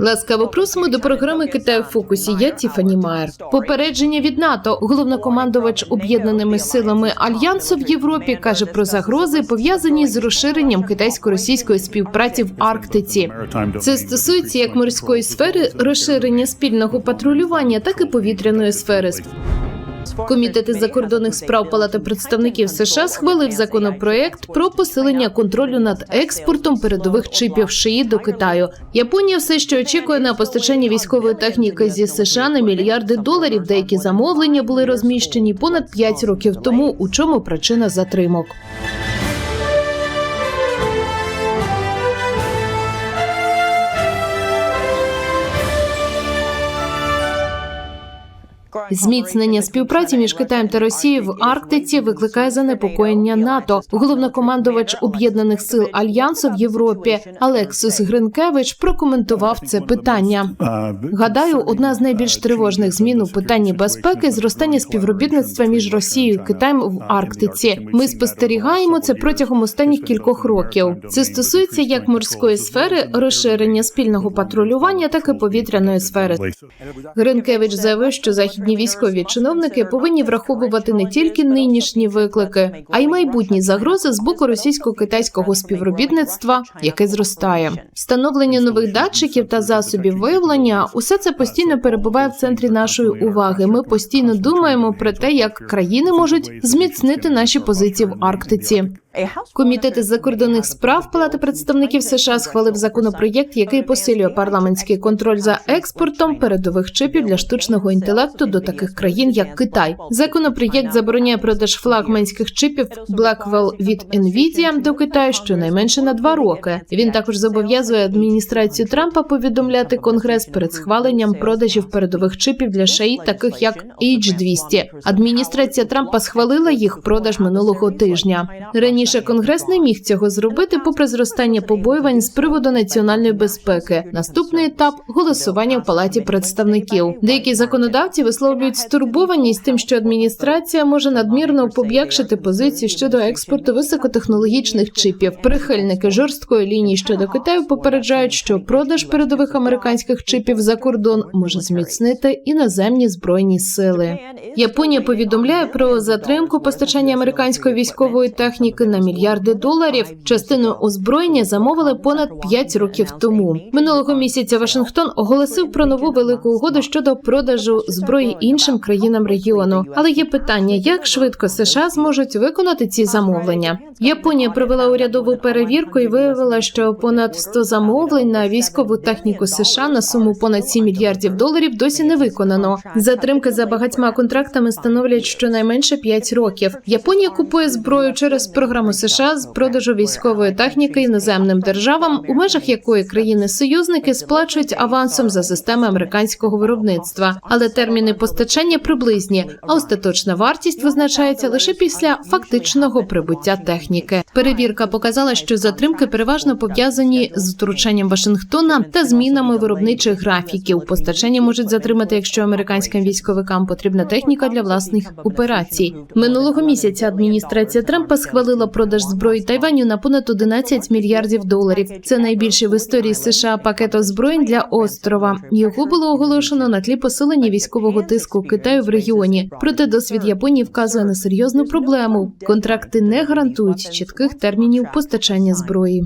Ласкаво просимо до програми Китай в фокусі. Я Тіфані Майер. Попередження від НАТО. Головнокомандувач об'єднаними силами альянсу в Європі каже про загрози, пов'язані з розширенням китайсько-російської співпраці в Арктиці. Це стосується як морської сфери розширення спільного патрулювання, так і повітряної сфери. Комітет із закордонних справ Палати представників США схвалив законопроект про посилення контролю над експортом передових чипів шиї до Китаю. Японія все ще очікує на постачання військової техніки зі США на мільярди доларів. Деякі замовлення були розміщені понад 5 років тому. У чому причина затримок? Зміцнення співпраці між Китаєм та Росією в Арктиці викликає занепокоєння НАТО. Головнокомандувач об'єднаних сил альянсу в Європі Алексус Гринкевич прокоментував це питання. Гадаю, одна з найбільш тривожних змін у питанні безпеки зростання співробітництва між Росією і Китаєм в Арктиці. Ми спостерігаємо це протягом останніх кількох років. Це стосується як морської сфери, розширення спільного патрулювання, так і повітряної сфери. Гринкевич заявив, що західні військові чиновники повинні враховувати не тільки нинішні виклики, а й майбутні загрози з боку російсько-китайського співробітництва, яке зростає. Встановлення нових датчиків та засобів виявлення усе це постійно перебуває в центрі нашої уваги. Ми постійно думаємо про те, як країни можуть зміцнити наші позиції в Арктиці. Комітет із закордонних справ Палати представників США схвалив законопроєкт, який посилює парламентський контроль за експортом передових чипів для штучного інтелекту до таких країн, як Китай. Законопроєкт забороняє продаж флагманських чипів Blackwell від Nvidia до Китаю щонайменше на два роки. Він також зобов'язує адміністрацію Трампа повідомляти Конгрес перед схваленням продажів передових чипів для шаї, таких як H200. Адміністрація Трампа схвалила їх продаж минулого тижня. Раніше Конгрес не міг цього зробити, попри зростання побоювань з приводу національної безпеки. Наступний етап голосування в палаті представників. Деякі законодавці висловлюють стурбованість тим, що адміністрація може надмірно пом'якшити позицію щодо експорту високотехнологічних чипів. Прихильники жорсткої лінії щодо Китаю попереджають, що продаж передових американських чипів за кордон може зміцнити іноземні збройні сили. Японія повідомляє про затримку постачання американської військової техніки на мільярди доларів. Частину озброєння замовили понад 5 років тому. Минулого місяця Вашингтон оголосив про нову велику угоду щодо продажу зброї іншим країнам регіону. Але є питання, як швидко США зможуть виконати ці замовлення. Японія провела урядову перевірку і виявила, що понад 100 замовлень на військову техніку США на суму понад 7 мільярдів доларів досі не виконано. Затримки за багатьма контрактами становлять щонайменше 5 років. Японія купує зброю через програму США з продажу військової техніки іноземним державам, у межах якої країни-союзники сплачують авансом за системи американського виробництва, але терміни постачання приблизні, а остаточна вартість визначається лише після фактичного прибуття техніки. Перевірка показала, що затримки переважно пов'язані з втручанням Вашингтона та змінами виробничих графіків. Постачання можуть затримати, якщо американським військовикам потрібна техніка для власних операцій. Минулого місяця адміністрація Трампа схвалила продаж зброї Тайваню на понад 11 мільярдів доларів. Це найбільший в історії США пакет озброєнь для острова. Його було оголошено на тлі посилення військового тиску Китаю в регіоні. Проте досвід Японії вказує на серйозну проблему. Контракти не гарантують чітких термінів постачання зброї.